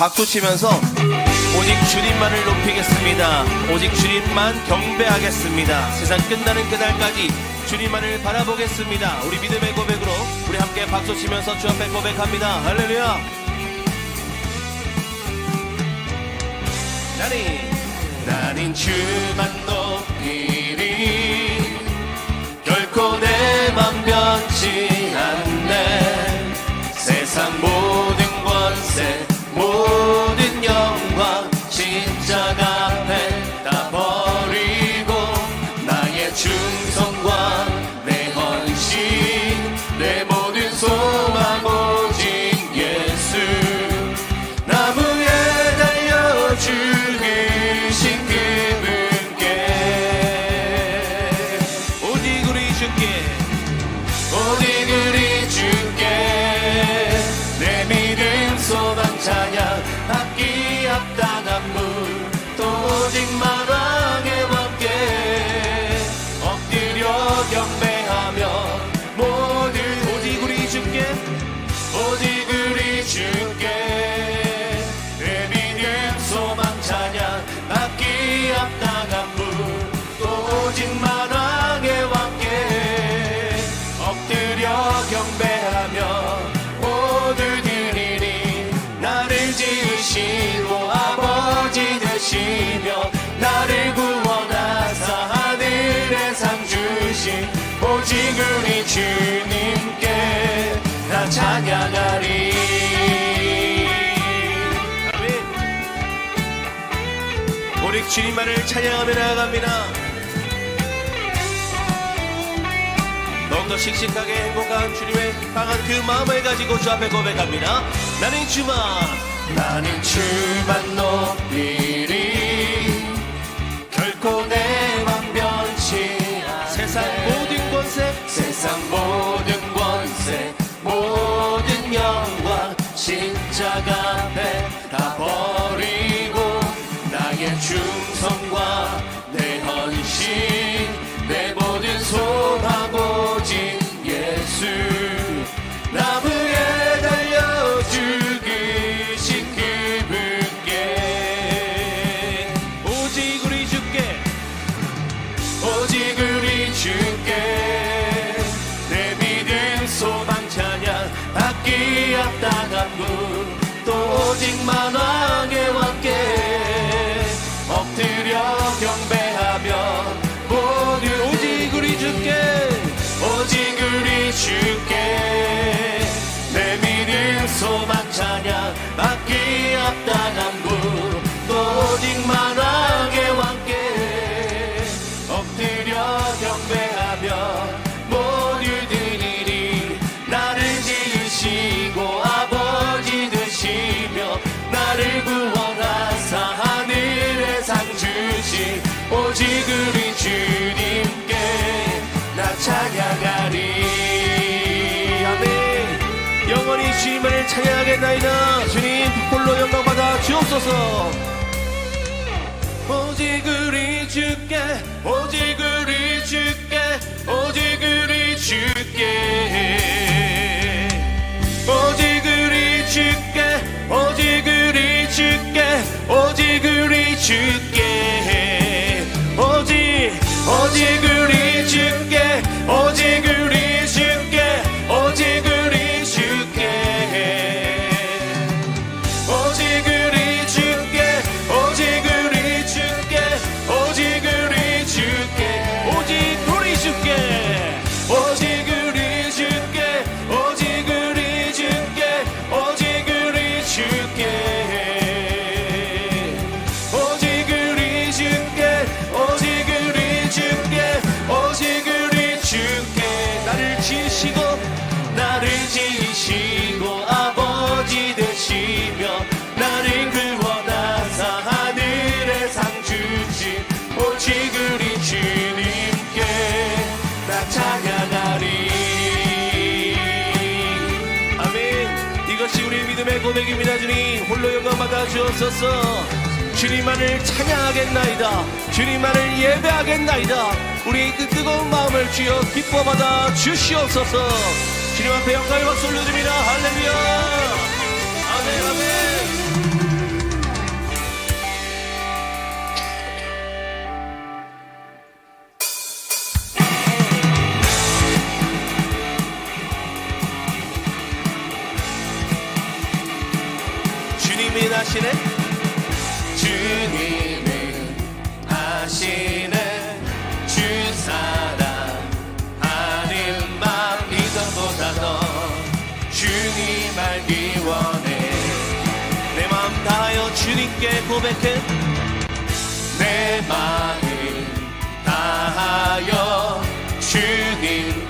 박수 치면서 오직 주님만을 높이겠습니다. 오직 주님만 경배하겠습니다. 세상 끝나는 그날까지 주님만을 바라보겠습니다. 우리 믿음의 고백으로 우리 함께 박수 치면서 주 앞에 고백합니다. 할렐루야. 나는 나는 주만 높이리 결코 내맘 변치 않네 세상 모 경배하며 모두 드리니 나를 지으시고 아버지 되시며 나를 구원하사 하늘의 상 주신 오직 우리 주님께 나 찬양하리. 아멘. 오직 주님만을 찬양하며 나아갑니다 씩씩하게 행복한 주님의 강한 그 마음을 가지고 주 앞에 고백합니다. 나는 주만, 나는 주만 높이리. 결코 내맘 변치. 세상 모든 권세, 세상 모든 권세, 모든 영광 십자가 앞에 다 버리고 나의 충성과 내 헌신 경배하며 모두 오직 우리 주께 오직 우리 주께. 내 믿음 소망 찬양 홀로 영광 받아 주옵소서. 오직 우리 주께 오직 우리 주께 오직 우리 주께 오직 우리 주께 오직 우리 주께 오직 우리 주께 이것이 우리 믿음의 고백입니다 주님 홀로 영광 받아 주옵소서. 주님만을 찬양하겠나이다. 주님만을 예배하겠나이다. 우리의 그 뜨거운 마음을 주여 기뻐 받아 주시옵소서. 주님 앞에 영광의 박수 올려드립니다. 할렐루야 아시네? 주님은 아시네. 주 사랑 하는 마음 이전보다 더 주님 알기 원해. 내 마음 다하여 주님께 고백해. 내 마음 다하여 주님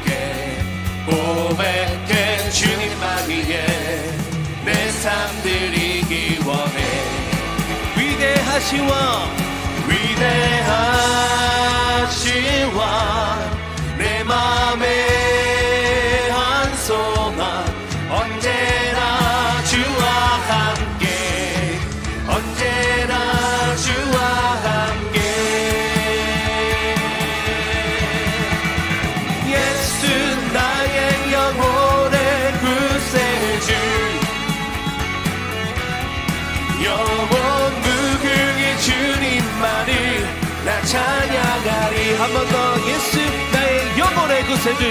위대하시와 위대하 구세주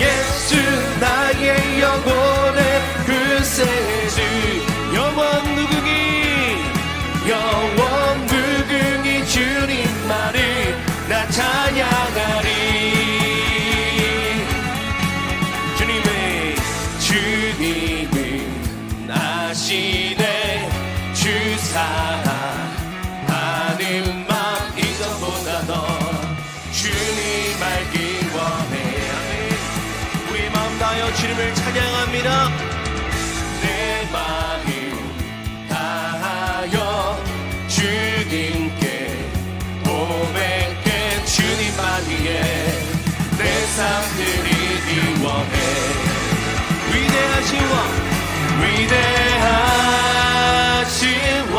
예수 나의 영혼의 구세주 주님께 고백해 주님만 위해 내삶 드리기 원해. 위대하시와 위대하시와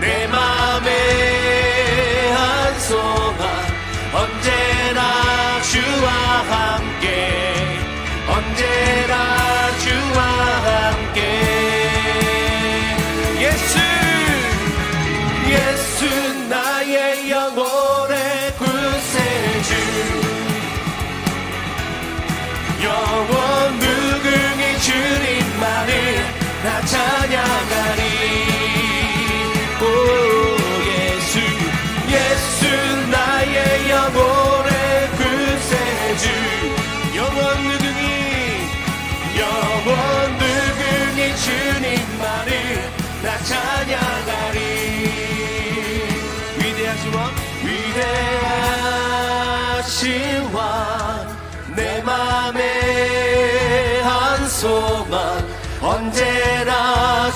내 맘에 한 소망 언제나 주와 함께 나 찬양하리. 오 예수 예수 나의 영혼의 구세주. 영원 무궁히 영원 무궁히 주님만을 나 찬양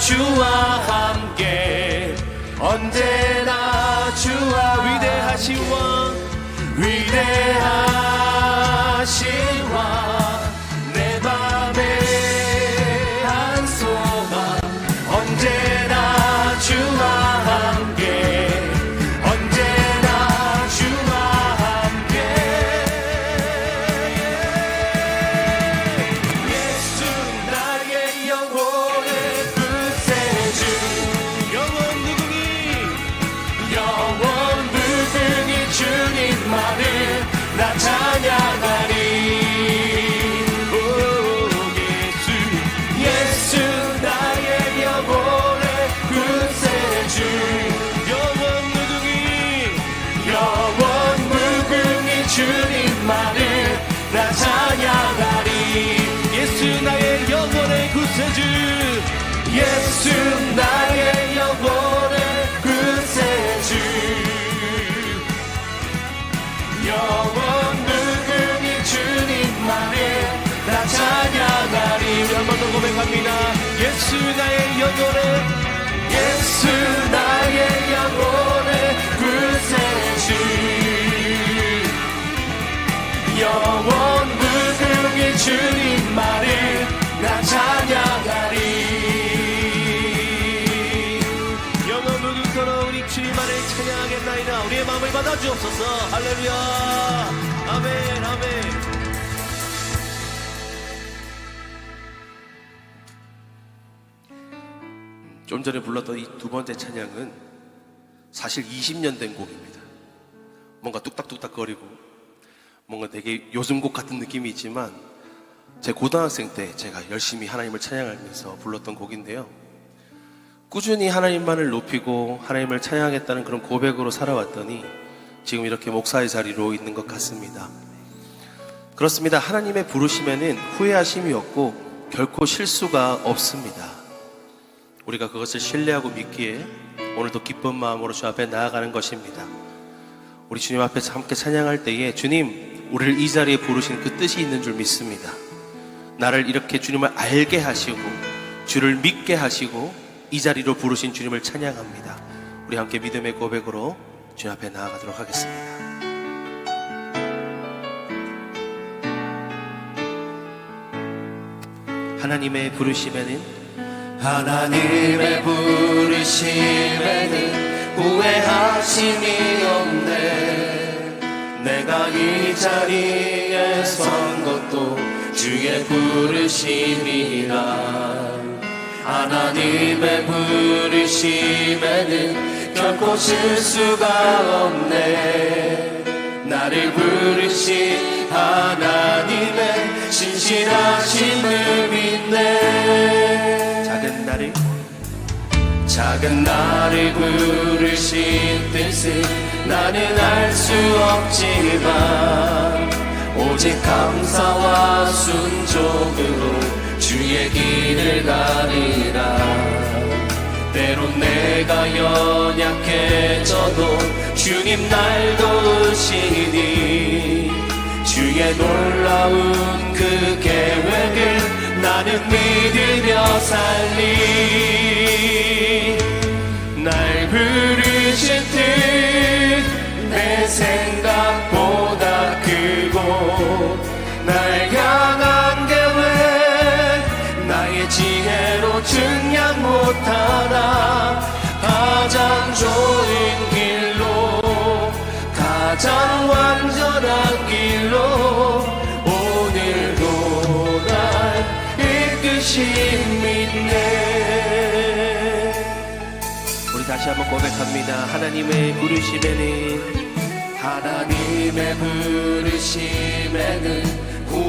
주와 함께 언제나 주와 위대하시와 위대하시와 구세주 예수 나의 영혼의 구세주. 영원 무궁히 주님만을 나 찬양하리. 우리 한번 더 고백합니다. 예수 나의 영혼의 예수 나의 영혼의 구세주. 영원 무궁히 주님만을 받아주옵소서. 할렐루야. 아멘 아멘. 좀 전에 불렀던 이 두 번째 찬양은 사실 20년 된 곡입니다. 뭔가 뚝딱뚝딱 거리고 뭔가 되게 요즘 곡 같은 느낌이 있지만 제 고등학생 때 제가 열심히 하나님을 찬양하면서 불렀던 곡인데요. 꾸준히 하나님만을 높이고 하나님을 찬양하겠다는 그런 고백으로 살아왔더니 지금 이렇게 목사의 자리로 있는 것 같습니다. 그렇습니다. 하나님의 부르심에는 후회하심이 없고 결코 실수가 없습니다. 우리가 그것을 신뢰하고 믿기에 오늘도 기쁜 마음으로 주 앞에 나아가는 것입니다. 우리 주님 앞에서 함께 찬양할 때에 주님, 우리를 이 자리에 부르신 그 뜻이 있는 줄 믿습니다. 나를 이렇게 주님을 알게 하시고 주를 믿게 하시고 이 자리로 부르신 주님을 찬양합니다. 우리 함께 믿음의 고백으로 주님 앞에 나아가도록 하겠습니다. 하나님의 부르심에는 하나님의 부르심에는 후회하심이 없네 내가 이 자리에 선 것도 주의 부르심이라. 하나님의 부르심에는 결코 실수가 없네. 나를 부르신 하나님의 신실하심을 믿네 작은 나를 작은 나를 부르신 뜻을 나는 알 수 없지만 오직 감사와 순종으로 주의 길을 가리라. 때론 내가 연약해져도 주님 날 도우시니 주의 놀라운 그 계획을 나는 믿으며 살리. 날 부르신 뜻내 생각보다 날 향한 계획 나의 지혜로 증량 못하나 가장 좋은 길로 가장 완전한 길로 오늘도 날 이끄신 믿네 우리 다시 한번 고백합니다. 하나님의 부르심에는 하나님의 부르심에는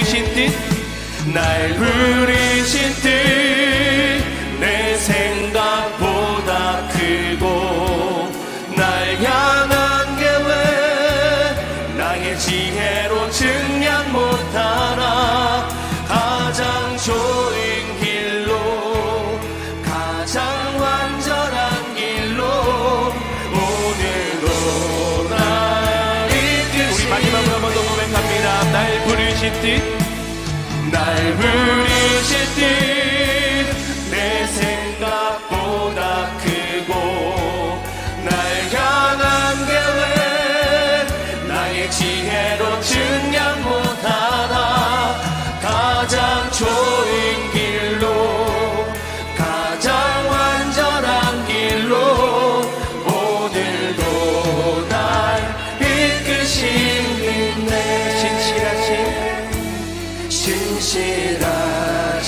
뜻 날 부르신 뜻 날 부르신 뜻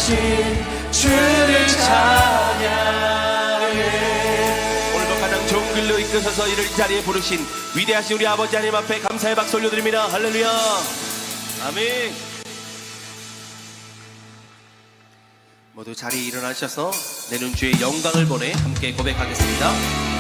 신실하신 주를 찬양해 오늘도 가장 좋은 길로 이끄셔서 이를 이 자리에 부르신 위대하신 우리 아버지 하나님 앞에 감사의 박수 올려드립니다. 할렐루야. 아멘. 모두 자리에 일어나셔서 내는 주의 영광을 보내 함께 고백하겠습니다.